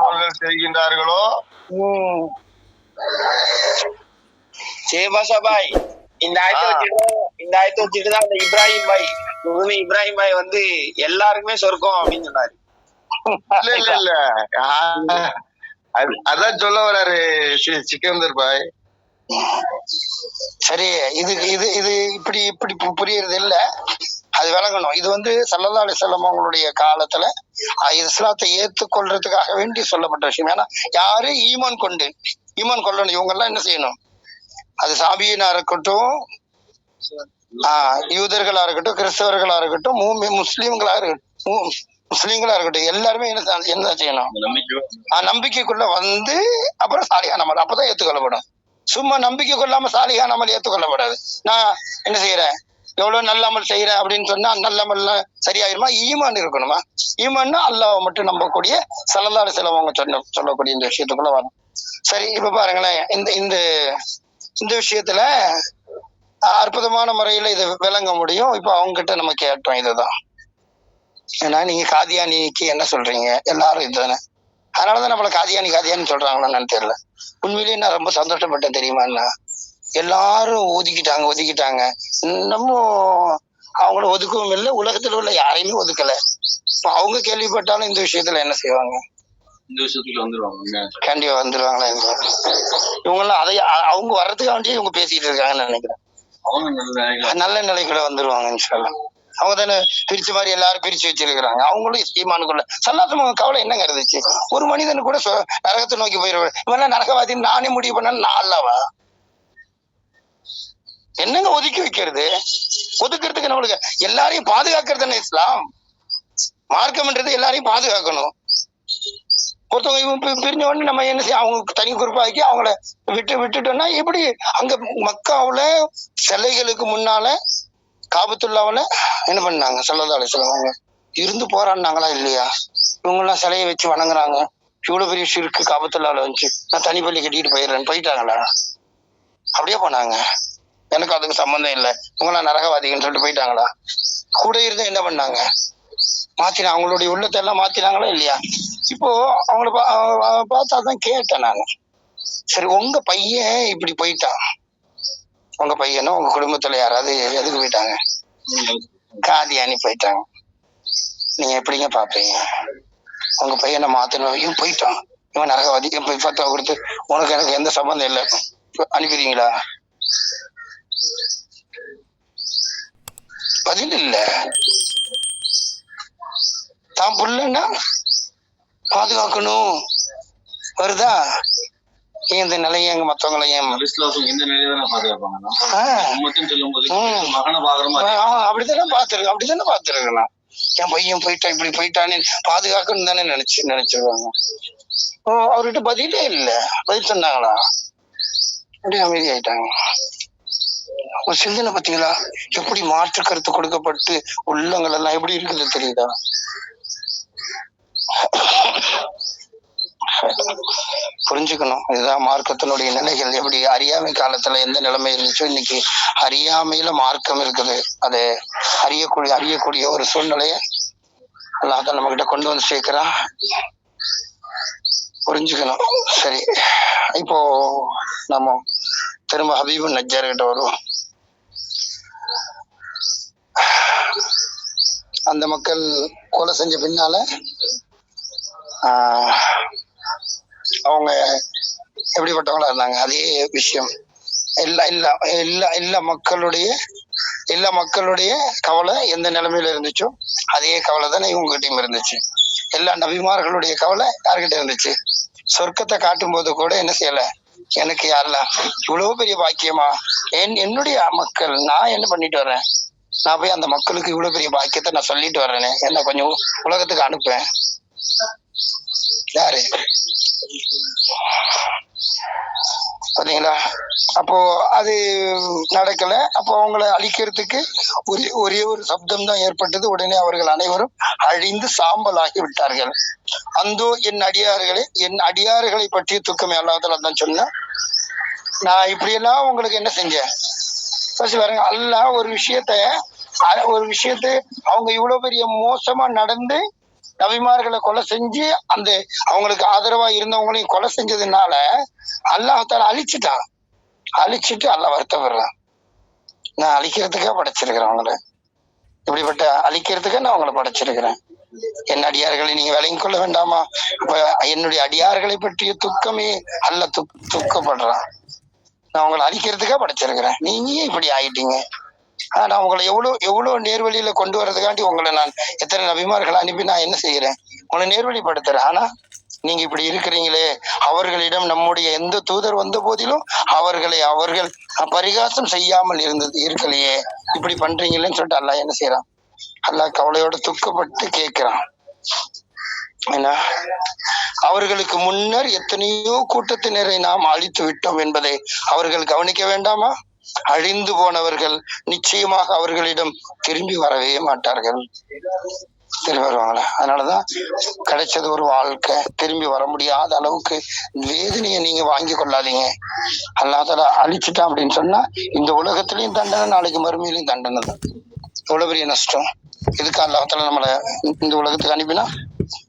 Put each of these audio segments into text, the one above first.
மற்றவர்கள் செய்கின்றார்களோ? ம். சரி பாஷா பாய் இந்த ஆயத்தை. வச்சுட்டு இந்த ஆயத்தை வச்சுட்டு தான் அந்த இப்ராஹிம் பாய் இப்ராஹிம் பாய் வந்து எல்லாருக்குமே சொர்க்கம் அப்படின்னு சொன்னாரு. இல்ல இல்ல இல்ல. அதான் சொல்ல வராரு சி- சிக்கந்தர் பாய். சரி இது இது இது இப்படி இப்படி புரியறது இல்ல அது விளங்கணும். இது வந்து சல்லல்லா அலிசல்லம் அவங்களுடைய காலத்துல இஸ்லாத்தை ஏத்துக்கொள்றதுக்காக வேண்டி சொல்லப்பட்ட விஷயம். ஏன்னா யாரு ஈமான் கொண்டு ஈமான் கொள்ளணும் இவங்க எல்லாம் என்ன செய்யணும்? அது சாபியனா இருக்கட்டும் ஆஹ் யூதர்களா இருக்கட்டும் கிறிஸ்தவர்களா இருக்கட்டும் மூமி முஸ்லீம்களா இருக்கட்டும் முஸ்லீம்களா இருக்கட்டும் எல்லாருமே என்ன என்ன செய்யணும்? ஆஹ் நம்பிக்கைக்குள்ள வந்து அப்புறம் சாலியான அமல் அப்பதான் ஏத்துக்கொள்ளப்படும். சும்மா நம்பிக்கை கொள்ளாம சாலியான அமல் ஏத்துக்கொள்ளப்படாது. நான் என்ன செய்யறேன்? எவ்வளவு நல்ல அமல் அப்படின்னு சொன்னா நல்ல அமல் சரியாயிருமா? ஈமான் இருக்கணுமா? ஈமான்னா அல்லாவை மட்டும் நம்பக்கூடிய சல்லல்லாஹு செலவங்க சொன்ன சொல்லக்கூடிய இந்த விஷயத்துக்குள்ள வரும் சரி இப்ப பாருங்களேன். இந்த இந்த இந்த விஷயத்துல அற்புதமான முறையில இதை விளங்க முடியும். இப்ப அவங்க கிட்ட நம்ம கேட்டோம் இதுதான். ஏன்னா நீங்க காதியானிக்கு என்ன சொல்றீங்க? எல்லாரும் இதுதானே. அதனாலதான் நம்மள காதியானி காதியானி சொல்றாங்களான்னு தெரியல. உண்மையிலேயே நான் ரொம்ப சந்தோஷப்பட்டேன் தெரியுமாண்ணா எல்லாரும் ஒதுக்கிட்டாங்க ஒதுக்கிட்டாங்க. இன்னமும் அவங்கள ஒதுக்கவும் இல்லை. உலகத்துல உள்ள யாரையுமே ஒதுக்கல. இப்ப அவங்க கேள்விப்பட்டாலும் இந்த விஷயத்துல என்ன செய்வாங்க? இந்த விஷயத்துக்கு வந்துருவாங்க. கண்டிப்பா வந்துருவாங்களா இவங்க எல்லாம் அதை அவங்க வர்றதுக்காண்டியே இவங்க பேசிட்டு இருக்காங்கன்னு நினைக்கிறேன். அவங்க நல்ல நிலைக்குள்ள வந்துருவாங்க இன்ஷால்லா அவங்க தானே பிரிச்ச மாதிரி எல்லாரும் பிரிச்சு வச்சிருக்கிறாங்க. அவங்களும் ஈமானுக்குள்ள சல்லாத்தம் கவலை என்னங்க இருந்துச்சு? ஒரு மனிதன் கூட நரகத்தை நோக்கி போயிருவாரு இவெல்லாம் நரகவாதி நானே முடிவு பண்ண நான் அல்லவா? என்னங்க ஒதுக்கி வைக்கிறது? ஒதுக்குறதுக்கு நம்மளுக்கு எல்லாரையும் பாதுகாக்கிறது தானே இஸ்லாம்? மார்க்கம்ன்றது எல்லாரையும் பாதுகாக்கணும். ஒருத்தவங்க இவங்க பிரிஞ்ச உடனே நம்ம என்ன செய்ய அவங்க தனி குறிப்பாக்கி அவங்கள விட்டு விட்டுட்டோம்னா எப்படி அங்க மக்காவுல சிலைகளுக்கு முன்னால காபத்துள்ளாவுல என்ன பண்ணாங்க? சல்லல்லா சொல்லுவாங்க இருந்து போராடினாங்களா இல்லையா? இவங்க எல்லாம் சிலையை வச்சு வணங்குறாங்க. இவ்வளவு பெரிய ஷிருக்கு காபத்துள்ளால வந்துச்சு. நான் தனி பள்ளி கட்டிட்டு போயிடுறேன் போயிட்டாங்களா? அப்படியே போனாங்க. எனக்கு அதுக்கு சம்பந்தம் இல்லை. இவங்களாம் நரகவாதிகள்னு சொல்லிட்டு போயிட்டாங்களா? கூட இருந்து என்ன பண்ணாங்க? மாத்தினா அவங்களுடைய உள்ளத்தை எல்லாம் மாத்தினாங்களா இல்லையா? இப்போ அவங்கள பா- பார்த்தா தான் கேட்டேன் நான். சரி உங்க பையன் இப்படி போயிட்டான். உங்க பையனும் உங்க குடும்பத்துல யாராவது எதுக்கு போயிட்டாங்க? காதியானி போயிட்டாங்க. நீங்க எப்படிங்க பாப்பீங்க உங்க பையனை மாத்தணும் இவன் போயிட்டான். இவன் நரகவாதி. போய் பத்தா கொடுத்து உனக்கு எனக்கு எந்த சம்பந்தம் இல்லை. அனுப்பிடுவீங்களா? பதில் இல்ல. தான் புள்ளன்னா பாதுகாக்கணும். வருதா? ஏன் இந்த நிலையை எங்க மத்தவங்களை ஏன் விசுவாசம் இந்த நிலையில தான் பாதுகாப்பாங்க சொல்லும் போது. மகன ஆ, அப்படித்தானே பாத்துருக்கேன் அப்படித்தானே பாத்துருக்கேன் என் பையன் போயிட்டான் இப்படி போயிட்டான்னு பாதுகாக்கணும் தானே நினைச்சு நினைச்சிருவாங்க ஓ அவர்கிட்ட பதிலே இல்ல. பதில் சொன்னாங்களா? அப்படியே அமைதி ஒரு சிந்தனை பாத்தீங்களா எப்படி மாற்று கருத்து கொடுக்கப்பட்டு உள்ளங்கள் எல்லாம் எப்படி இருக்குது தெரியுதா? புரிஞ்சுக்கணும். இதுதான் மார்க்கத்தினுடைய நிலைகள். எப்படி அறியாமை காலத்துல எந்த நிலைமை இருந்துச்சோ இன்னைக்கு அறியாமையில மார்க்கம் இருக்குது. அது அறியக்கூடிய அறியக்கூடிய ஒரு சூழ்நிலைய அல்லாஹ் நம்ம கிட்ட கொண்டு வந்து சேர்க்கிறான் புரிஞ்சுக்கணும். சரி. இப்போ நம்ம திரும்ப ஹபீபு நஜ்ஜார் கிட்ட வருவோம். அந்த மக்கள் கொலை செஞ்ச பின்னால ஆஹ், அவங்க எப்படிப்பட்டவங்களா இருந்தாங்க? அதே விஷயம். எல்லா எல்லா எல்லா எல்லா மக்களுடைய எல்லா மக்களுடைய கவலை எந்த நிலைமையில இருந்துச்சோ அதே கவலை தானே இவங்ககிட்டயும் இருந்துச்சு. எல்லா நபிமார்களுடைய கவலை யார்கிட்ட இருந்துச்சு? சொர்க்கத்தை காட்டும் போது கூட என்ன செய்யலை? எனக்கு யாரெல்லாம் இவ்வளவு பெரிய பாக்கியமா? என் என்னுடைய மக்கள் நான் என்ன பண்ணிட்டு வர்றேன்? நான் போய் அந்த மக்களுக்கு இவ்வளவு பெரிய பாக்கியத்தை நான் சொல்லிட்டு வர்றேன்னு என்ன கொஞ்சம் உலகத்துக்கு அனுப்பேன் யாரு? சரிங்களா? அப்போ அது நடக்கல. அப்போ அவங்கள அழிக்கிறதுக்கு ஒரே ஒரே ஒரு சப்தம் தான் ஏற்பட்டது. உடனே அவர்கள் அனைவரும் அழிந்து சாம்பலாகி விட்டார்கள். அந்தோ என் அடியார்களே என் அடியார்களை பற்றிய துக்கமே அல்லாதல தான் சொன்னேன். நான் இப்படியெல்லாம் உங்களுக்கு என்ன செஞ்சேன்? ஃபர்ஸ்ட் பாருங்க அல்ல ஒரு விஷயத்த ஒரு விஷயத்த அவங்க இவ்வளவு பெரிய மோசமா நடந்து நபிமார்களை கொலை செஞ்சு அந்த அவங்களுக்கு ஆதரவா இருந்தவங்களையும் கொலை செஞ்சதுனால அல்லாஹால அழிச்சிட்டான். அழிச்சிட்டு அல்லாஹ் வருத்தப்படுறான். நான் அழிக்கிறதுக்காக படைச்சிருக்கிறேன் அவங்கள. இப்படிப்பட்ட அழிக்கிறதுக்காக நான் அவங்கள படைச்சிருக்கிறேன். என் அடியார்களை நீங்க விளங்கிக் கொள்ள வேண்டாமா? அப்ப என்னுடைய அடியார்களை பற்றிய துக்கமே அல்ல துக் துக்கப்படுறான். நான் உங்களை அழிக்கிறதுக்காக படைச்சிருக்கிறேன். நீங்க இப்படி ஆயிட்டீங்க? நான் உங்களை எவ்வளவு எவ்வளோ நேர்வழியில கொண்டு வரதுக்காண்டி உங்களை நான் எத்தனை நபிமார்களை அனுப்பி நான் என்ன செய்யறேன் உங்களை நேர்வழிப்படுத்துறேன். ஆனா நீங்க இப்படி இருக்கிறீங்களே அவர்களிடம் நம்முடைய எந்த தூதர் வந்த போதிலும் அவர்களை அவர்கள் பரிகாசம் செய்யாமல் இருந்தது இருக்கலையே. இப்படி பண்றீங்களேன்னு சொல்லிட்டு அல்லாஹ் என்ன செய்யறான் அல்லாஹ் கவலையோட துக்கப்பட்டு கேட்கிறான். என்ன அவர்களுக்கு முன்னர் எத்தனையோ கூட்டத்தினரை நாம் அழித்து விட்டோம் என்பதை அவர்கள் கவனிக்க வேண்டாமா? அழிந்து போனவர்கள் நிச்சயமாக அவர்களிடம் திரும்பி வரவே மாட்டார்கள். திரும்பி வருவாங்களா? அதனாலதான் கிடைச்சது ஒரு வாழ்க்கை. திரும்பி வர முடியாத அளவுக்கு வேதனையை நீங்க வாங்கி கொள்ளாதீங்க. அல்லாதால அழிச்சிட்டான் அப்படின்னு சொன்னா இந்த உலகத்திலயும் தண்டனை நாளைக்கு மறுமையிலையும் தண்டனை தான். எவ்வளவு பெரிய நஷ்டம்? இதுக்கு அல்லாஹால நம்மளை இந்த உலகத்துக்கு அனுப்பினா?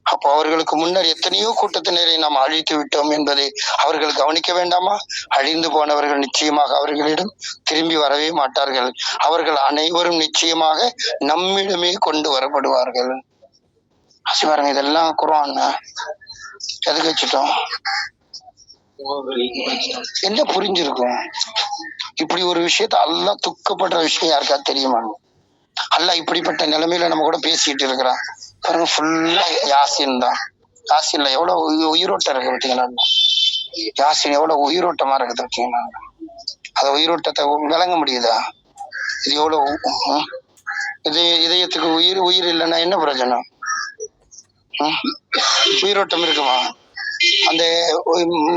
அப்போ அவர்களுக்கு முன்னர் எத்தனையோ கூட்டத்தினரை நாம் அழித்து விட்டோம் என்பதை அவர்கள் கவனிக்க வேண்டாமா? அழிந்து போனவர்கள் நிச்சயமாக அவர்களிடம் திரும்பி வரவே மாட்டார்கள். அவர்கள் அனைவரும் நிச்சயமாக நம்மிடமே கொண்டு வரப்படுவார்கள். அசி பாருங்க இதெல்லாம் குரான் எதுக்கு வச்சுட்டோம்? என்ன புரிஞ்சிருக்கும்? இப்படி ஒரு விஷயத்த அல்லா துக்கப்படுற விஷயம் யாருக்கா தெரியுமா? அல்ல இப்படிப்பட்ட நிலைமையில நம்ம கூட பேசிட்டு இருக்கிறான். பாருங்க ஃபுல்லா யாசின் தான் யாசின்ல எவ்வளவு உயி- உயிரோட்டம் இருக்கு பார்த்தீங்களா யாசின் எவ்வளவு உயிரோட்டமா இருக்குது பார்த்தீங்களா அந்த உயிரோட்டத்தை விளங்க முடியுதா? இது எவ்வளவு உம், இது இதயத்துக்கு உயிர் உயிர் இல்லைன்னா என்ன பிரயோஜனம்? உயிரோட்டம் இருக்குமா? அந்த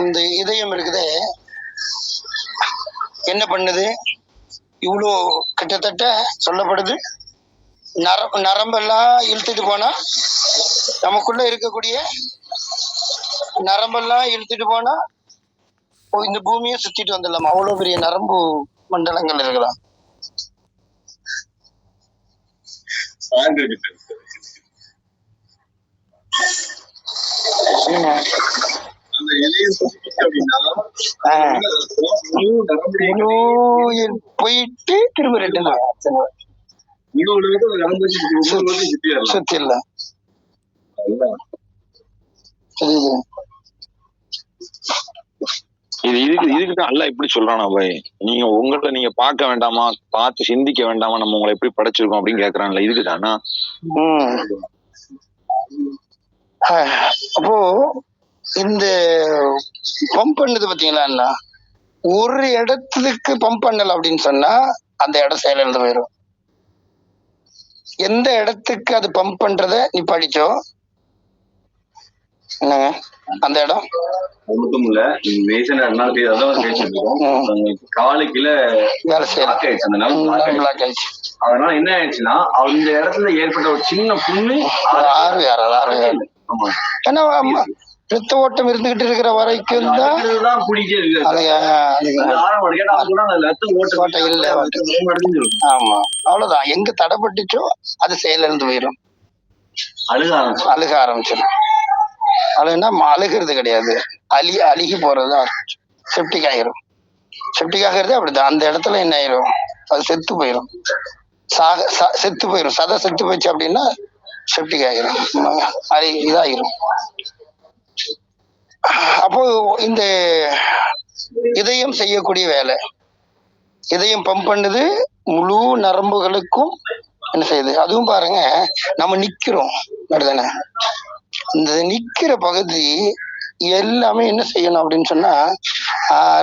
இந்த இதயம் இருக்குதே. என்ன பண்ணுது? இவ்வளோ கிட்டத்தட்ட சொல்லப்படுது. நரம் நரம்பெல்லாம் இழுத்துட்டு போனா நமக்குள்ள இருக்கக்கூடிய நரம்பெல்லாம் இழுத்துட்டு போனா ஓ, இந்த பூமியை சுத்திட்டு வந்துடலாம்? அவ்வளவு பெரிய நரம்பு மண்டலங்கள் இருக்கலாம். போயிட்டு திரும்ப ரெண்டு சுத்தி இல்ல. இது இதுக்கு இதுக்கு தான் அல்ல இப்படி சொல்றானா பாய். நீங்க உங்களை நீங்க பார்க்க வேண்டாமா? பார்த்து சிந்திக்க வேண்டாமா? நம்ம உங்களை எப்படி படைச்சிருக்கோம் அப்படின்னு கேக்குறான்ல இதுக்கு தானா. அப்போ இந்த பம்ப் பண்ணது பாத்தீங்களா அண்ணா? ஒரு இடத்துக்கு பம்ப் பண்ணல அப்படின்னு சொன்னா அந்த இடம் செயலிழந்து போயிடும் எந்த இடத்துக்கு அது பம்ப் பண்றத நீ படிச்சோ? என்னங்க? அந்த இடம்? மட்டும் இல்ல நீங்க ரீசெண்டா ரெண்டு நாள் பேர் அதான் பேசிட்டு இருக்கோம் ம். உங்களுக்கு காலுக்கு கீழே வேலை செய்யல. block ஆயிடுச்சு அந்த நாள். அதனால என்ன ஆயிடுச்சுன்னா அந்த இடத்துல ஏற்பட்ட ஒரு சின்ன புண்ணு ஆறு ஆறு ஆமா. ஏன்னா ரத்த ஓட்டம் இருந்துகிட்டு இருக்கிற வரைக்கும் தான் ஓட்டம் இல்ல, ஆமா. அவ்வளவுதான். எங்க தடைப்பட்டுச்சோ அது செயலிழந்து போயிடும் அழுக அழுக ஆரம்பிச்சிடும் அழுகுனா அழுகிறது கிடையாது. அழி அழுகி போறதுதான் செப்டிக் ஆயிரும். செப்டிக் ஆகிறது அப்படிதான். அந்த இடத்துல என்ன ஆயிரும்? அது செத்து போயிடும் சாக செத்து போயிடும் சதை செத்து போயிடுச்சு அப்படின்னா செப்டிக் ஆயிரும். அது இதாயிரும். அப்போ இந்த இதயம் செய்யக்கூடிய வேலை. இதயம் பம்ப் பண்ணுது முழு நரம்புகளுக்கும் என்ன செய்யுது? அதுவும் பாருங்க நம்ம நிக்கிறோம். அப்படிதானே? இந்த நிக்கிற பகுதி எல்லாமே என்ன செய்யணும் அப்படின்னு சொன்னா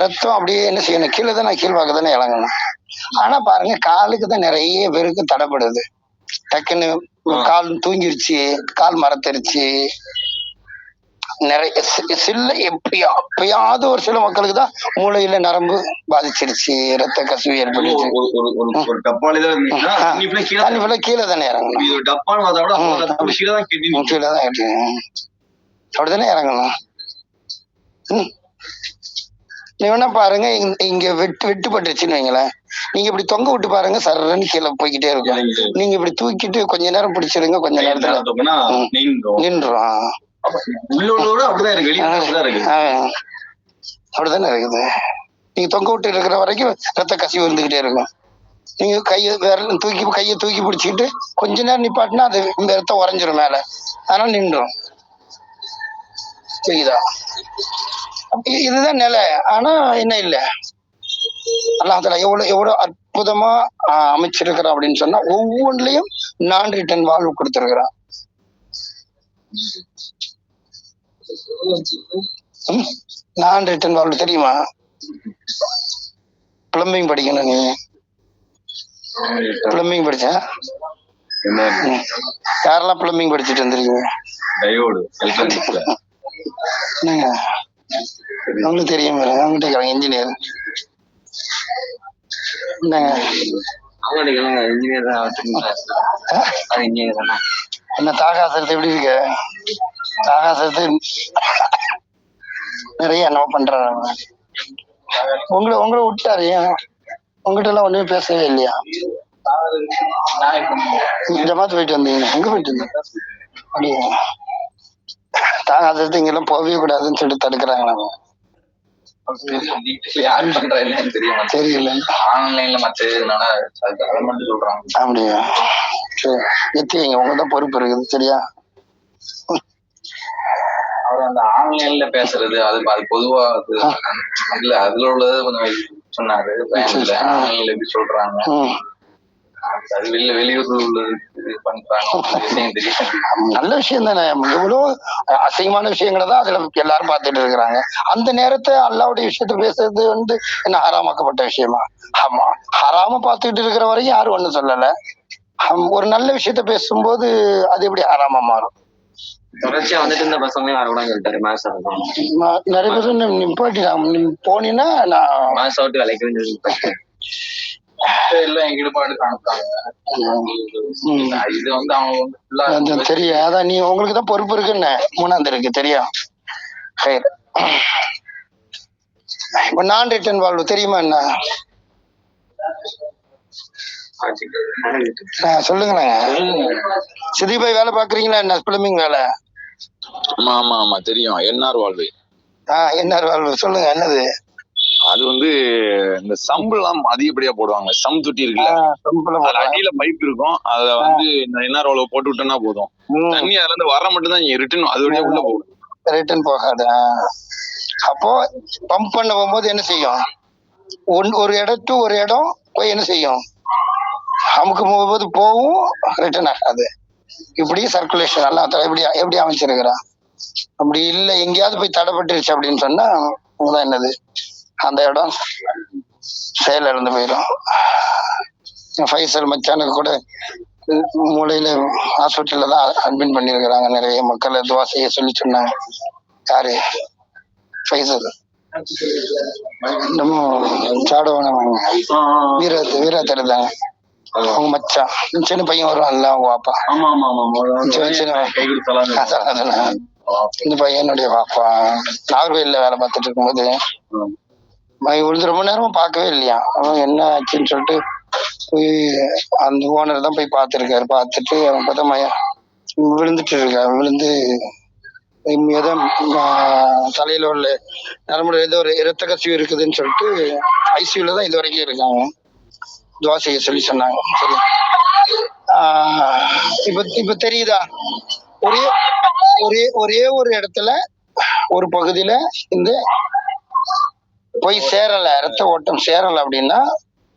ரத்தம் அப்படியே என்ன செய்யணும்? கீழே தானே கீழ்வாக்கு தானே இறங்கணும். ஆனா பாருங்க காலுக்கு தான் நிறைய பேருக்கு தடைப்படுது டக்குன்னு கால் தூங்கிருச்சு கால் மரத்தரிச்சு நிறைய சி- சில எப்பயா எப்பயாவது ஒரு சில மக்களுக்கு தான் மூளையில நரம்பு பாதிச்சிருச்சு ரத்த கசிவு இப்படி கீழே தானே இறங்கணும். கீழே தான் அப்படிதானே இறங்கணும். நீ வேணா பாருங்க இங்க- வெட்டு வெட்டுப்பட்டுருச்சுன்னு வைங்களேன். நீங்க இப்படி தொங்க விட்டு பாருங்க சர்றன்னு கீழே போய்கிட்டே இருக்கும். நீங்க இப்படி தூக்கிட்டு கொஞ்ச நேரம் பிடிச்சிருங்க கொஞ்ச நேரத்துல நின்றும் ஆ. அப்படிதான் இருக்கு வெளியே இருக்கு. அப்படிதானே இருக்குது. நீங்க தொங்க விட்டு இருக்கிற வரைக்கும் ரத்த கசிவு இருந்துகிட்டே இருக்கும். நீங்க கையை விரல் தூக்கி கையை தூக்கி பிடிச்சிக்கிட்டு கொஞ்ச நேரம் நிப்பாட்டினா அது இந்த ரத்தம் உறைஞ்சிரும் மேல. அதனால நின்றும் சரிதா இதுதான் நிலை. ஆனா என்ன இல்ல. அல்லாஹ் எவ்வளவு எவ்வளவு அற்புதமா அமைச்சிருக்கிறா அப்படின்னு சொன்னா ஒவ்வொன்றிலையும் நான் ரிட்டர்ன் வாழ்வு கொடுத்திருக்கிறான். நான் ரிட்டர்ன் வாழ்வு தெரியுமா? பிளம்பிங் படிக்கணும் நீ. பிளம்பிங் படிச்சா? என்ன? ம். யாரெல்லாம் பிளம்பிங் படிச்சுட்டு வந்திருக்கீங்க டயோடு என்னங்க? அவங்களுக்கு தெரியும் அவங்ககிட்ட இருக்கிறாங்க இன்ஜினியர் என்னங்க? அவங்க இன்ஜினியர் தான் இன்ஜினியர் தானே. என்ன தாகாசரத்து எப்படி இருக்கு? தாகாசரத்து நிறைய என்னவோ பண்றாங்க. உங்களை உங்களை விட்டாரு. ஏன்? உங்ககிட்ட எல்லாம் ஒண்ணுமே பேசவே இல்லையா? ஜமாத்து போயிட்டு வந்தீங்க. எங்க போயிட்டு வந்தீங்க? அப்படியா. தாகாசரத்து இங்க எல்லாம் போகவே கூடாதுன்னு சொல்லிட்டு தடுக்கிறாங்க நம்ம. தெரியல. ஆன்லைன்ல மத்த அது அதை சொல்றாங்க. அப்படியா? சரி. எத்திங்க உங்க தான் பொறுப்பு இருக்குது. சரியா? அவர் அந்த ஆன்லைன்ல பேசுறது அது அது பொதுவா அது இல்ல அதுல உள்ளது கொஞ்சம் சொன்னாரு பயன்ல ஆன்லைன்ல எப்படி சொல்றாங்க. நல்ல விஷயம் தானே. எவ்வளோ அசிங்கமான விஷயங்களை தான் அதுல எல்லாரும் பார்த்துட்டு இருக்கிறாங்க. அந்த நேரத்தை அல்லாவுடைய விஷயத்த பேசுறது வந்து என்ன ஹராமாக்கப்பட்ட விஷயமா? ஆமா. ஹராம பார்த்துக்கிட்டு இருக்கிற வரைக்கும் யாரும் ஒண்ணும் சொல்லல. ஒரு நல்ல விஷயத்த பேசும்போது அது எப்படி ஹராமா மாறும்? தொடர்ச்சியா வந்துட்டு இருந்த பசங்க யாரும் கூட சொல்லிட்டாரு மேட்ச் ம- நிறைய பேர் சொன்ன, நீ போட்டி நீ போனீன்னா நான் மேட்ச் அவுட் விளைக்கவே சொல்லிட்டாங்க எல்லாம் ஈடுபாடு காமிப்பாங்க. இது வந்து அவங்க தெரியும். அதான் நீ உங்களுக்கு தான் பொறுப்பு இருக்குன்னு மூணாந்து இருக்கு தெரியும். சரி. இப்ப நான் ரிட்டர்ன் வாழ்வு தெரியுமா என்ன? ஆ, சொல்லுங்களேங்க சிதிபாய் வேலை பாக்குறீங்களா என்ன பிளம்பிங் வேலை? ஆமா ஆமா ஆமா தெரியும். என்ஆர் வாழ்வு. ஆ என்ன வாழ்வு. சொல்லுங்க என்னது? அது வந்து இந்த சம்பெல்லாம் அதிகப்படியா போடுவாங்க. சம் தொட்டி இருக்குல்ல? அடியில பைப் இருக்கும். அதுல வந்து இந்த என்ஆர் வாழ்வு போட்டு விட்டோம்னா போதும். தண்ணி அதுல இருந்து வர மட்டும் தான் ரிட்டர்ன் அது வழியா உள்ள போகும். ரிட்டர்ன் போகாது. அப்போ பம்ப் பண்ண போகும்போது என்ன செய்யும்? ஒரு இடம் to ஒரு இடம் போய் என்ன செய்யும்? அமுக்கும் போகும்போது போகும் ரிட்டர்ன் ஆகாது. இப்படி சர்க்குலேஷன் எல்லாம் எப்படி எப்படி அமைச்சிருக்கிறான்? அப்படி இல்லை எங்கேயாவது போய் தடைப்பட்டுருச்சு அப்படின்னு சொன்னா தான் என்னது? அந்த இடம் செயல் இழந்து போயிடும். ஃபைசல் மச்சானுக்கு கூட மூளையில ஹாஸ்பிட்டல்ல தான் அட்மிட் பண்ணியிருக்கிறாங்க. நிறைய மக்கள் துவா செய்ய சொல்லி சொன்னாங்க. யாரு? ஃபைசல். இன்னமும் சாடுவாங்க வீர வீர தெரிந்தாங்க அவங்க மச்சான் சின்ன பையன் வருவான்ல அவங்க பாப்பா ஆமா ஆமா ஆமா சின்ன சின்ன கை கொடுத்தலாம். இந்த பையனுடைய பாப்பா நாகர்கோயில்ல வேலை பார்த்துட்டு இருக்கும்போது ஒரு ரொம்ப நேரமா பார்க்கவே இல்லையா? அவன் என்ன ஆச்சுன்னு சொல்லிட்டு போய் அந்த ஓனர் தான் போய் பார்த்துருக்காரு. பார்த்துட்டு அவன் பார்த்தா மய விழுந்துட்டு இருக்கா. விழுந்து ஏதோ தலையில உள்ள நரம்புல ஏதோ ஒரு இரத்த கசிவு இருக்குதுன்னு சொல்லிட்டு ஐசியூல தான் இது வரைக்கும் இருக்காங்க துவா செய்ய சொல்லி சொன்னாங்க. சரி. ஆஹ், இப்ப இப்ப தெரியுதா? ஒரே ஒரே ஒரே ஒரு இடத்துல ஒரு பகுதியில இந்த போய் சேரல ரத்த ஓட்டம் சேரல அப்படின்னா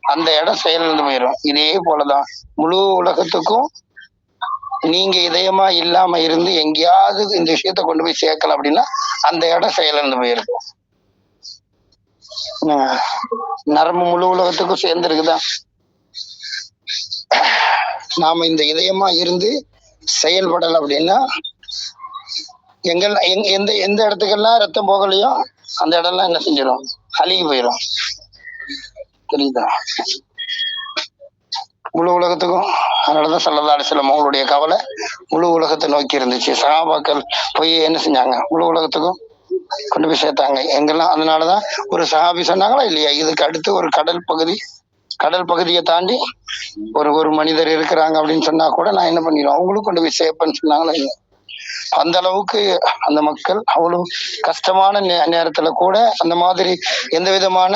அந்த இடம் செயலிழந்து போயிடும் இதே போலதான். முழு உலகத்துக்கும் நீங்க இதயமா இல்லாம இருந்து எங்கேயாவது இந்த விஷயத்த கொண்டு போய் சேர்க்கல அப்படின்னா அந்த இடம் செயலிழந்து போயிருக்கும் ஆஹ் நரம்பு முழு உலகத்துக்கும் சேர்ந்துருக்குதா நாம இந்த இதயமா இருந்து செயல்படல அப்படின்னா எங்கெல்லாம் எங்க எந்த எந்த இடத்துக்கெல்லாம் ரத்தம் போகலையோ அந்த இடம்லாம் என்ன செஞ்சிடும் அழுகி போயிடும் தெரியுதா முழு உலகத்துக்கும் அதனாலதான் சல்லதா அலிஸ்லாம் அவங்களுடைய கவலை முழு உலகத்தை நோக்கி இருந்துச்சு. சகாபாக்கள் போய் என்ன செஞ்சாங்க? முழு உலகத்துக்கும் கொண்டு போய் சேர்த்தாங்க. எங்கெல்லாம் அதனாலதான் ஒரு சகாபி சொன்னாங்களா இல்லையா? இதுக்கு அடுத்து ஒரு கடல் பகுதி கடல் பகுதியை தாண்டி ஒரு ஒரு மனிதர் இருக்கிறாங்க அப்படின்னு சொன்னா கூட நான் என்ன பண்ணிடுவேன்? அவங்களும் கொண்டு போய் சேர்ப்பேன்னு சொன்னாங்களா அந்த அளவுக்கு அந்த மக்கள் அவ்வளவு கஷ்டமான நே- நேரத்துல கூட அந்த மாதிரி எந்த விதமான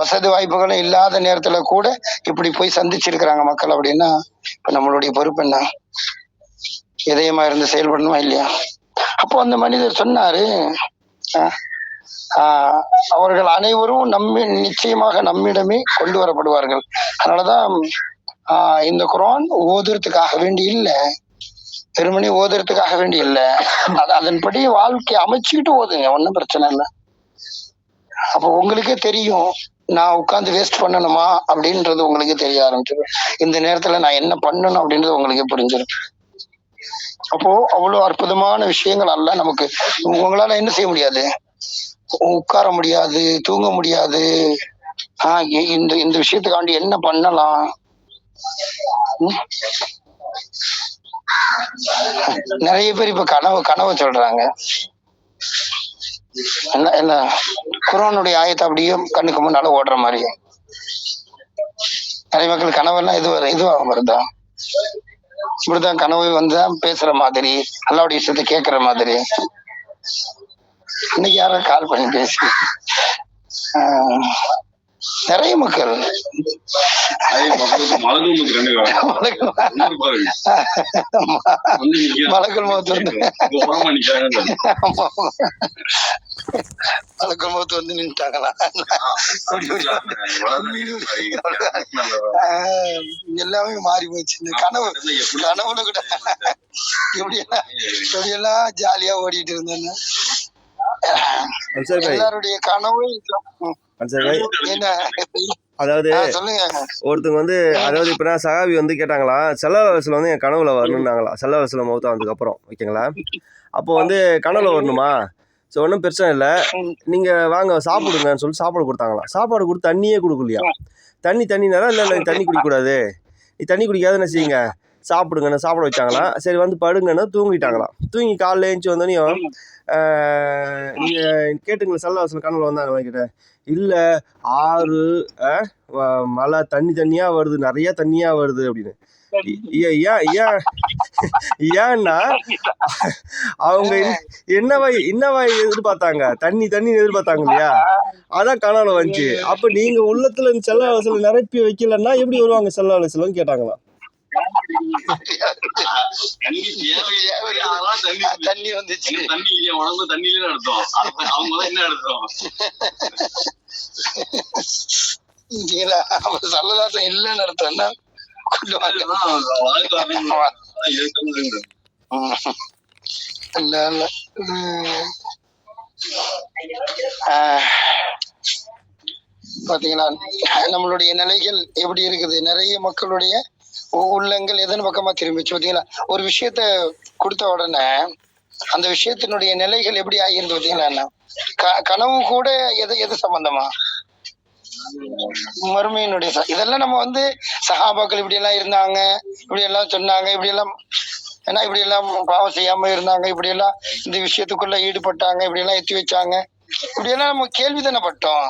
வசதி வாய்ப்புகளும் இல்லாத நேரத்துல கூட இப்படி போய் சந்திச்சிருக்கிறாங்க மக்கள் அப்படின்னா இப்ப நம்மளுடைய பொறுப்பு என்ன? இதயமா இருந்து செயல்படணுமா இல்லையா? அப்போ அந்த மனிதர் சொன்னாரு ஆஹ், அவர்கள் அனைவரும் நம்மி நிச்சயமாக நம்மிடமே கொண்டு வரப்படுவார்கள். அதனாலதான் ஆஹ், இந்த குரான் ஓதுறதுக்காக வேண்டி இல்ல. வெறுமனே ஓதுறதுக்காக வேண்டி இல்ல. அது அதன்படி வாழ்க்கையை அமைச்சுக்கிட்டு ஓதுங்க. ஒன்றும் பிரச்சனை இல்லை. அப்போ உங்களுக்கே தெரியும் நான் உட்காந்து வேஸ்ட் பண்ணணுமா? அப்படின்றது உங்களுக்கு தெரிய ஆரம்பிச்சிடும் இந்த நேரத்துல நான் என்ன பண்ணணும் அப்படின்றது உங்களுக்கே புரிஞ்சிடும் அப்போ அவ்வளவு அற்புதமான விஷயங்கள் அல்ல நமக்கு. உங்களால என்ன செய்ய முடியாது? உட்கார முடியாது தூங்க முடியாது. ஆஹ் இந்த இந்த விஷயத்துக்காண்டி என்ன பண்ணலாம்? நிறைய பேர் இப்ப கனவு கனவு சொல்றாங்க. என்ன என்ன குரானுடைய ஆயத்தை அப்படியே கண்ணுக்கு முன்னால ஓடுற மாதிரி. நிறைய மக்கள் கனவெல்லாம் இது இதுவாக வருதா இப்படிதான் கனவு வந்து பேசுற மாதிரி அல்லாவுடைய விஷயத்தை கேட்கிற மாதிரி. இன்னைக்கு யாரோ கால் பண்ணி பேசி நிறைய மக்கள் மலக்குள் ஆமா. மலக்குள் மௌத்து வந்து. நின்ட்டாங்களா ஆஹ், எல்லாமே மாறி போச்சு. இந்த கனவு கனவுல கூட எப்படியெல்லாம் எப்படியெல்லாம் ஜாலியா ஓடிட்டு இருந்தேன்னு. எல்லாருடைய கனவு என்ன? அதாவது ஒருத்தவங்க வந்து அதாவது இப்போ நான் சகாபி வந்து கேட்டாங்களா செல்ல வயசுல வந்து என் கனவுல வரணும்னாங்களா? செல்ல வயசுல மௌத்தா வந்ததுக்கப்புறம் ஓகேங்களா? அப்போ வந்து கனவுல வரணுமா? ஸோ ஒன்றும் பிரச்சனை இல்லை. நீங்கள் வாங்க சாப்பிடுங்கன்னு சொல்லி சாப்பாடு கொடுத்தாங்களாம் சாப்பாடு கொடுத்து தண்ணியே கொடுக்கலையா? தண்ணி தண்ணி நேரம் இல்லை இல்லை தண்ணி குடிக்கக்கூடாது. நீ தண்ணி குடிக்காத என்ன செய்யுங்க? சாப்பிடுங்கன்னு சாப்பிட வச்சாங்களாம் சரி வந்து படுங்கன்னு தூங்கிட்டாங்களாம். தூங்கி காலைல எழுந்துச்சி வந்தோடனையும் நீங்கள் கேட்டுங்களா செல்லவாசல் கனவுல வந்தாங்களா கிட்ட. இல்லை ஆறு மழை தண்ணி தண்ணியாக வருது நிறைய தண்ணியாக வருது அப்படின்னு. ஏ- ஏன் ஏன் ஏன்னா அவங்க என்ன- என்னவா என்னவா எதிர்பார்த்தாங்க? தண்ணி தண்ணி எதிர்பார்த்தாங்க இல்லையா? அதான் கனவுல வந்துச்சு. அப்ப நீங்க உள்ளத்துல செல்ல வசல நிரப்பி வைக்கலன்னா எப்படி வருவாங்க செல்ல வசலம் கேட்டாங்களாம். தண்ணி வந்துச்சு தண்ணி இல்லையா உடம்பு தண்ணி இல்லைன்னு அர்த்தம் அவங்க என்ன அர்த்தம் சல்லதாசம் இல்லைன்னு அர்த்தம் இல்ல இல்ல ஆஹ். நம்மளுடைய நிலைகள் எப்படி இருக்குது நிறைய மக்களுடைய உள்ளங்கள் எதன் பக்கமா திரும்பிச்சு பாத்தீங்களா? ஒரு விஷயத்த கொடுத்த உடனே அந்த விஷயத்தினுடைய நிலைகள் எப்படி ஆகியிருந்து பாத்தீங்களா க- கனவு கூட எது எது சம்பந்தமா? மறுமையினுடைய இதெல்லாம் நம்ம வந்து சஹாபாக்கள் இப்படி எல்லாம் இருந்தாங்க இப்படி எல்லாம் சொன்னாங்க இப்படி எல்லாம் ஏன்னா இப்படி எல்லாம் பாவம் செய்யாம இருந்தாங்க இப்படி எல்லாம் இந்த விஷயத்துக்குள்ள ஈடுபட்டாங்க இப்படி எல்லாம் எத்தி வச்சாங்க இப்படி எல்லாம் நம்ம கேள்வி தானே பட்டோம்.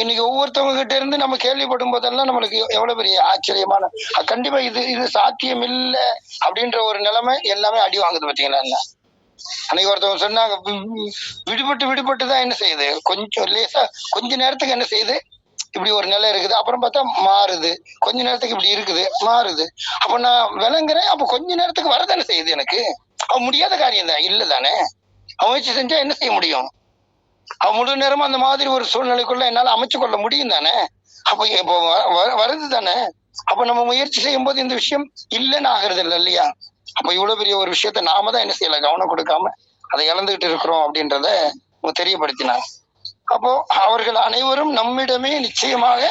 இன்னைக்கு ஒவ்வொருத்தவங்க கிட்ட இருந்து நம்ம கேள்விப்படும் போதெல்லாம் நம்மளுக்கு எவ்வளவு பெரிய ஆச்சரியமான கண்டிப்பா இது இது சாத்தியம் இல்ல அப்படின்ற ஒரு நிலைமை எல்லாமே அடி வாங்குது பாத்தீங்களா என்ன? அன்னைக்கு ஒருத்தவங்க சொன்னாங்க விடுபட்டு விடுபட்டு தான் என்ன செய்யுது? கொஞ்சம் லேசா கொஞ்ச நேரத்துக்கு என்ன செய்யுது? இப்படி ஒரு நிலை இருக்குது. அப்புறம் பார்த்தா மாறுது. கொஞ்ச நேரத்துக்கு இப்படி இருக்குது மாறுது. அப்ப நான் விளங்குறேன். அப்ப கொஞ்ச நேரத்துக்கு வரதானே செய்யுது எனக்கு? அவன் முடியாத காரியம் தான். இல்ல தானே. அவன் முயற்சி செஞ்சா என்ன செய்ய முடியும்? அவன் முழு நேரமும் அந்த மாதிரி ஒரு சூழ்நிலைக்குள்ள என்னால அமைச்சு கொள்ள முடியும் தானே? அப்ப இப்போ வ- வருது தானே? அப்ப நம்ம முயற்சி செய்யும் போது இந்த விஷயம் இல்லைன்னு ஆகுறது இல்லை இல்லையா? அப்ப இவ்வளவு பெரிய ஒரு விஷயத்த நாம தான் என்ன செய்யல கவனம் கொடுக்காம அதை இழந்துகிட்டு இருக்கிறோம் அப்படின்றத தெரியப்படுத்தினார். தெரியப்படுத்தினாங்க அப்போ அவர்கள் அனைவரும் நம்மிடமே நிச்சயமாக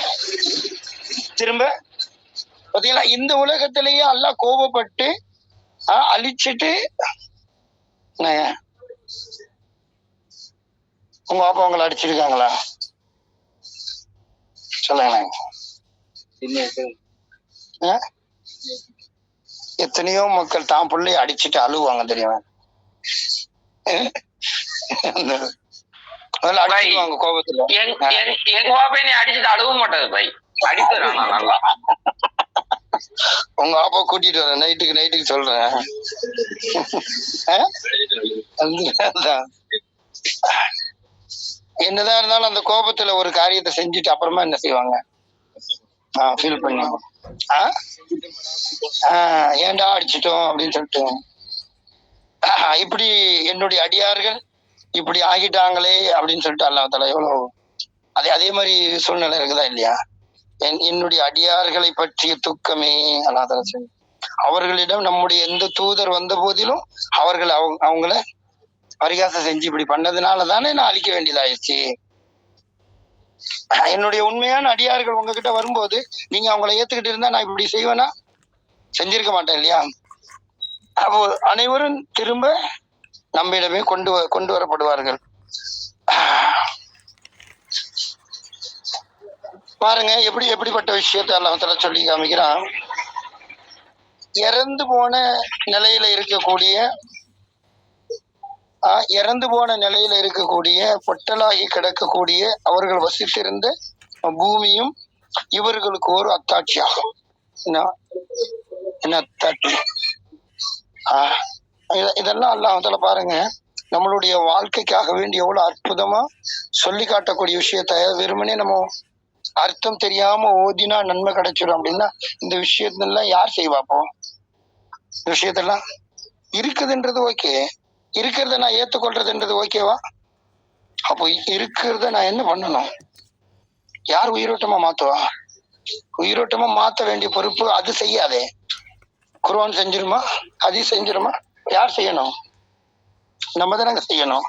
திரும்ப பாத்தீங்கன்னா இந்த உலகத்திலேயே எல்லாம் கோபப்பட்டு அழிச்சிட்டு உங்க அப்பா உங்களை அடிச்சிருக்காங்களா? சொல்லுங்களேன். ஆ? எத்தனையோ மக்கள் தான் பிள்ளைய அடிச்சிட்டு அழுவாங்க தெரியுமா? முதல்ல அடிச்சுக்குவாங்க கோபத்துல. எங் எங் எங்க பாப்பே நீ அடிச்சுட்டு அழுவ மாட்டாது பை அடிக்கிறான் நல்லா? உங்க அப்பா கூட்டிட்டு வரேன். நைட்டுக்கு நைட்டுக்கு சொல்றேன். அதான். என்னதான் இருந்தாலும் அந்த கோபத்துல ஒரு காரியத்தை செஞ்சுட்டு அப்புறமா என்ன செய்வாங்க? ஃபீல் பண்ணி ஆ? ஆ, ஏன்டா அடிச்சிட்டோம் அப்படின்னு சொல்லிட்டு. இப்படி என்னுடைய அடியார்கள் இப்படி ஆகிட்டாங்களே அப்படின்னு சொல்லிட்டு அல்லாஹ் தலை எவ்வளவு அதே அதே மாதிரி சூழ்நிலை இருக்குதா இல்லையா? என் என்னுடைய அடியார்களை பற்றிய துக்கமே அல்லாஹ் தலை அவர்களிடம் நம்முடைய எந்த தூதர் வந்த போதிலும் அவர்கள் அவங்க அவங்கள பரிகாசம் செஞ்சு இப்படி பண்ணதுனால தானே நான் அழிக்க வேண்டியதாயிடுச்சு என்னுடைய உண்மையான அடியார்கள் உங்ககிட்ட வரும்போது நீங்க அவங்கள ஏத்துக்கிட்டு இருந்தா நான் இப்படி செய்வேனா? செஞ்சிருக்க மாட்டேன் இல்லையா? அப்போ அனைவரும் திரும்ப நம்மிடமே கொண்டு வ- கொண்டு வரப்படுவார்கள். பாருங்க எப்படி எப்படிப்பட்ட விஷயத்தை அல்லாஹால சொல்லி காமிக்கிறான். இறந்து போன நிலையில இருக்கக்கூடிய இறந்து போன நிலையில இருக்கக்கூடிய பொட்டலாகி கிடக்கக்கூடிய அவர்கள் வசித்திருந்த பூமியும் இவர்களுக்கு ஒரு அத்தாட்சியாகும். என்ன? என்ன அத்தாட்சி? ஆஹ், இத- இதெல்லாம் அல்லாஹால பாருங்க. நம்மளுடைய வாழ்க்கைக்காக வேண்டி எவ்வளவு அற்புதமா சொல்லி காட்டக்கூடிய விஷயத்த வெறுமனே நம்ம அர்த்தம் தெரியாம ஓதினா நன்மை கிடைச்சிடும் அப்படின்னா இந்த விஷயத்தெல்லாம் யார் செய்வாப்போம் இந்த விஷயத்தெல்லாம் இருக்குதுன்றது ஓகே இருக்கிறத நான் ஏத்துக்கொள்றதுன்றது ஓகேவா? அப்போ இருக்கிறத நான் என்ன பண்ணணும்? யார் உயிரோட்டமா மாத்துவா? உயிரோட்டமா மாத்த வேண்டிய பொறுப்பு அது செய்யாதே. குருவான் செஞ்சிருமா? அது செஞ்சிருமா? யார் செய்யணும்? நம்ம தானங்க செய்யணும்.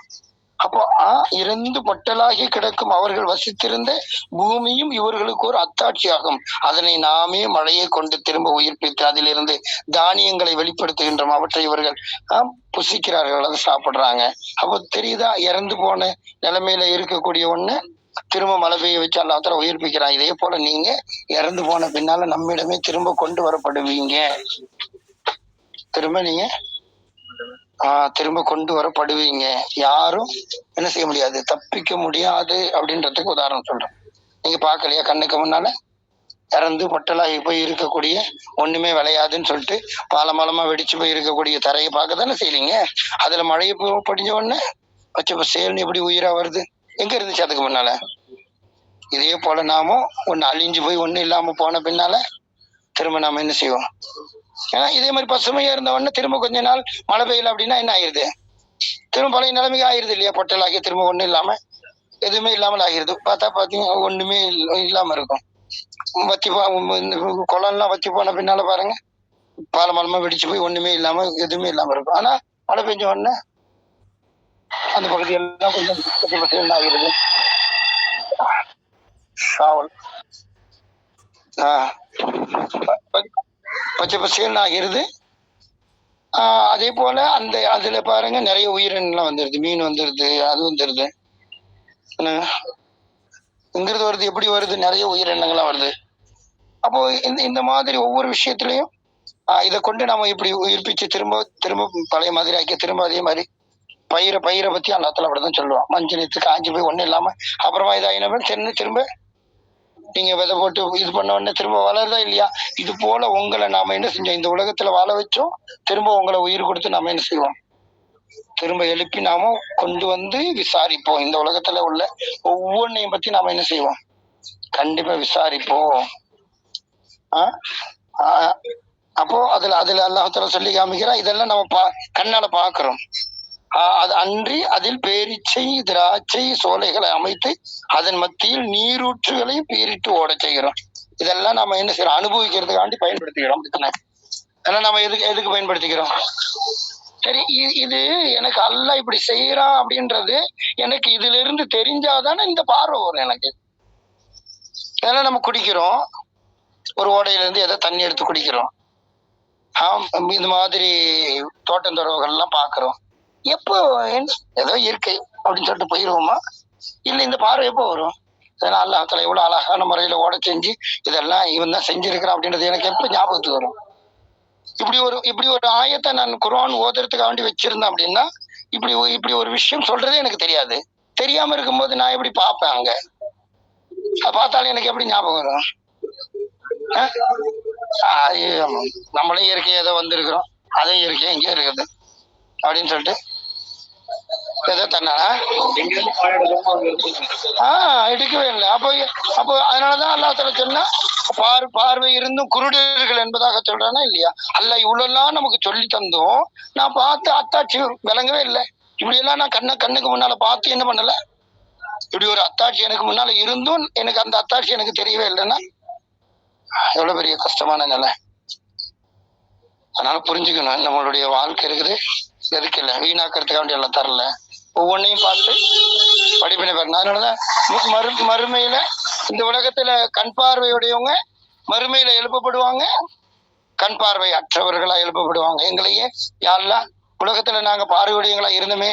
அப்போ ஆ, இறந்து மட்டலாகி கிடக்கும் அவர்கள் வசித்திருந்த பூமியும் இவர்களுக்கு ஒரு அத்தாட்சியாகும். அதனை நாமே மழையை கொண்டு திரும்ப உயிர்ப்பித்து அதிலிருந்து தானியங்களை வெளிப்படுத்துகின்றோம். அவற்றை இவர்கள் புசிக்கிறார்கள் அதை சாப்பிடுறாங்க. அப்போ தெரியுதா? இறந்து போன நிலைமையில இருக்கக்கூடிய ஒண்ணு திரும்ப மழை பெய்ய வச்சு அல்லாத்தர உயிர்ப்பிக்கிறான். இதே போல நீங்க இறந்து போன பின்னால நம்மிடமே திரும்ப கொண்டு வரப்படுவீங்க. திரும்ப நீங்க திரும்ப கொண்டு வரப்படுவீங்க. யாரும் என்ன செய்ய முடியாது. தப்பிக்க முடியாது அப்படின்றதுக்கு உதாரணம் சொல்றேன். நீங்க பார்க்கலையா? கண்ணுக்கு முன்னால இறந்து பொட்டலாகி போய் இருக்கக்கூடிய ஒண்ணுமே விளையாதுன்னு சொல்லிட்டு பாலமாலமா வெடிச்சு போய் இருக்கக்கூடிய தரையை பார்க்க தானே செய்யலீங்க அதுல மழையை போ- படிஞ்ச உடனே வச்ச சேல்னு எப்படி உயிரா வருது? எங்க இருந்துச்சு அதுக்கு முன்னால? இதே போல நாமும் ஒன்னு அழிஞ்சு போய் ஒண்ணு இல்லாம போன பின்னால திரும்ப நாம என்ன செய்வோம்? ஏன்னா இதே மாதிரி பசுமையா இருந்த உடனே திரும்ப கொஞ்ச நாள் மழை பெய்யல அப்படின்னா என்ன ஆயிருது? திரும்ப பழைய நிலைமைக்கு ஆயிருது இல்லையா? பொட்டலாகி திரும்ப ஒண்ணும் இல்லாம எதுவுமே இல்லாமல் ஆகிருது. பார்த்தா பார்த்தீங்க ஒண்ணுமே இல்லாம இருக்கும். வத்தி இந்த குளம்லாம் வத்தி போன பின்னால பாருங்க. பாலமலமா வெடிச்சு போய் ஒண்ணுமே இல்லாம எதுவுமே இல்லாம இருக்கும். ஆனா மழை பெஞ்ச உடனே அந்த பகுதியெல்லாம் கொஞ்சம் ஆகிருது. சாவல். ஆஹ் பச்சை பசேல்னு ஆகிருது ஆஹ் அதே போல அந்த அதுல பாருங்க நிறைய உயிரினம்லாம் வந்துருது. மீன் வந்துருது அது வந்துருது. இங்கிறது வருது எப்படி வருது நிறைய உயிரினங்கள்லாம் வருது. அப்போ இந்த இந்த மாதிரி ஒவ்வொரு விஷயத்துலயும் இதை கொண்டு நம்ம இப்படி உயிர்ப்பிச்சு திரும்ப திரும்ப பழைய மாதிரி ஆக்கி திரும்ப அதே மாதிரி பயிரை பயிரை பத்தி அல்லாத்துல அப்படிதான் சொல்லுவான். மஞ்சள் நேத்து காஞ்சி போய் ஒண்ணும் இல்லாம அப்புறமா இதாகினப்ப திரும்ப திரும்ப நீங்க விதை போட்டு இது பண்ண உடனே திரும்ப வளருதா இல்லையா? இது போல உங்களை நாம என்ன செஞ்சோம்? இந்த உலகத்துல வாழ வச்சோம். திரும்ப உங்களை உயிர் கொடுத்து நாம என்ன செய்வோம்? திரும்ப எழுப்பி நாம கொண்டு வந்து விசாரிப்போம். இந்த உலகத்துல உள்ள ஒவ்வொன்றையும் பத்தி நாம என்ன செய்வோம்? கண்டிப்பா விசாரிப்போம். ஆ? அப்போ அதுல அதுல அல்லாஹால சொல்லி காமிக்கிறா இதெல்லாம் நம்ம பா கண்ணால பாக்குறோம். அது அன்றி அதில் பேரிச்சை திராட்சை சோலைகளை அமைத்து அதன் மத்தியில் நீரூற்றுகளை பேரிட்டு ஓட செய்கிறோம். இதெல்லாம் நம்ம என்ன செய்யறோம்? அனுபவிக்கிறதுக்காண்டி பயன்படுத்திக்கிறோம். இதுதானே? நம்ம எதுக்கு எதுக்கு பயன்படுத்திக்கிறோம்? சரி இது எனக்கு அல்ல இப்படி செய்யறான் அப்படின்றது எனக்கு இதுல இருந்து தெரிஞ்சாதானே இந்த பார்வை வரும் எனக்கு. இதெல்லாம் நம்ம குடிக்கிறோம். ஒரு ஓடையில இருந்து ஏதோ தண்ணி எடுத்து குடிக்கிறோம். ஆம், இந்த மாதிரி தோட்டம் துறவுகள்லாம் பாக்குறோம் எப்போ ஏதோ இயற்கை அப்படின்னு சொல்லிட்டு போயிருவோமா? இல்லை இந்த பார்வை எப்போ வரும்? இதெல்லாம் அல்லாஹ் இவ்வளவு அழகான முறையில் ஓட செஞ்சு இதெல்லாம் இவன் தான் செஞ்சிருக்கிறான் அப்படின்றது எனக்கு எப்போ ஞாபகத்துக்கு வரும்? இப்படி ஒரு இப்படி ஒரு ஆயத்தை நான் குரான் ஓதுறதுக்காக வேண்டி வச்சிருந்தேன் அப்படின்னா இப்படி இப்படி ஒரு விஷயம் சொல்றதே எனக்கு தெரியாது. தெரியாம இருக்கும்போது நான் எப்படி பார்ப்பேன் அங்க? பார்த்தாலும் எனக்கு எப்படி ஞாபகம் வரும்? நம்மளும் இயற்கை ஏதோ வந்திருக்கிறோம். அதே இயற்கையாக இங்கே இருக்குது. அப்படின்னு சொல்லிட்டு ஏதோ தன்னானா எடுக்கவே இல்லை. அப்போ அப்போ அதனாலதான் அல்லாஹ் தஆலா சொன்னா பார் பார்வை இருந்தும் குருடர்கள் என்பதாக சொல்றானா இல்லையா? அல்ல இவ்வளவுலாம் நமக்கு சொல்லி தந்தோம். நான் பார்த்து அத்தாட்சி விளங்கவே இல்லை. இப்படி எல்லாம் நான் கண்ண கண்ணுக்கு முன்னால பார்த்து என்ன பண்ணல? இப்படி ஒரு அத்தாட்சி எனக்கு முன்னால இருந்தும் எனக்கு அந்த அத்தாட்சி எனக்கு தெரியவே இல்லைன்னா எவ்வளவு பெரிய கஷ்டமான நிலை. அதனால புரிஞ்சுக்கணும். நம்மளுடைய வாழ்க்கை இருக்குது. எதுக்கு இல்லை வீணாக்கிறதுக்காக வேண்டிய எல்லாம் தரல. ஒவ்வொன்றையும் பார்த்து படிப்பினை பெறணும் அதனாலதான் மறு மறுமையில இந்த உலகத்துல கண் பார்வையுடையவங்க மறுமையில எழுப்பப்படுவாங்க. கண் பார்வை அற்றவர்களா எழுப்பப்படுவாங்க. எங்களையே யாரெல்லாம் உலகத்துல நாங்க பார்வையுடையவங்களா இருந்தோமே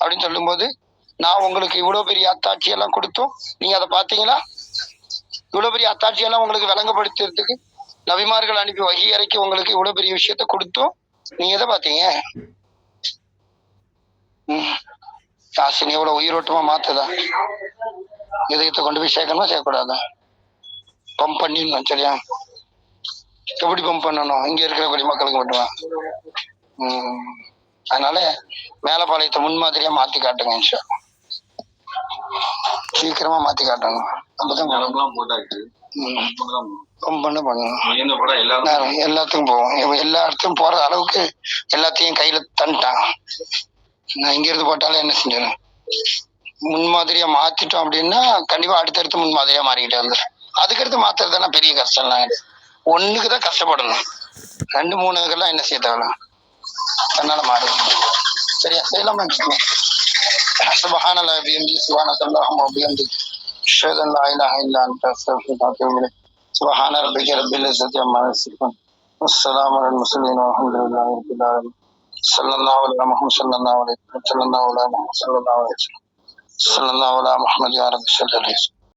அப்படின்னு சொல்லும்போது நான் உங்களுக்கு இவ்வளவு பெரிய அத்தாட்சி எல்லாம் கொடுத்தோம். நீங்க அதை பாத்தீங்களா இவ்வளவு பெரிய அத்தாட்சி எல்லாம் உங்களுக்கு விளங்கப்படுத்துறதுக்கு நபிமார்கள் அனுப்பி வகி இறக்கி உங்களுக்கு இவ்வளவு பெரிய விஷயத்த கொடுத்தோம். நீங்க எதை பார்த்தீங்க? ம். யாசின் எவ்வளவு உயிரோட்டமா மாத்துதா இதயத்தை கொண்டு போய் சேர்க்கணுமா சேர்க்கக்கூடாதா பம்ப் பண்ணிடணும் சரியா எப்படி பம்ப் பண்ணணும் இங்க இருக்கிற குடிமக்களுக்கு மட்டுமா. அதனால மேலப்பாளையத்தை முன்மாதிரியா மாத்தி காட்டுங்க இன்ஷா. சீக்கிரமா மாத்தி காட்டுங்க எல்லாத்துக்கும் போவோம் எல்லா இடத்துக்கும் போற அளவுக்கு எல்லாத்தையும் கையில தந்துட்டான் நான் இங்க இருந்து போட்டாலும் என்ன செஞ்சிடும் முன்மாதிரியா மாத்திட்டோம் அப்படின்னா கண்டிப்பா அடுத்தடுத்து முன்மாதிரியா மாறிக்கிட்டே வந்துடும் அதுக்கடுத்து மாத்துறதுனா பெரிய கஷ்டம்லாம் கிடையாது ஒண்ணுக்கு தான் கஷ்டப்படணும் ரெண்டு மூணுக்கெல்லாம் என்ன செய்ய தேவை தன்னால மாறி சரியா செய்யலாமா سبحان الله بحمده سبحانك اللهم وبحمدك اشهد ان لا اله الا انت استغفرك واتوب اليك سبحان ربك رب العزه عما يصفون والسلام على المرسلين والحمد لله رب العالمين صلى الله على محمد صلى الله عليه وسلم صلى الله على محمد صلى الله عليه وسلم. صلى الله على محمد يا رب صل عليه وسلم.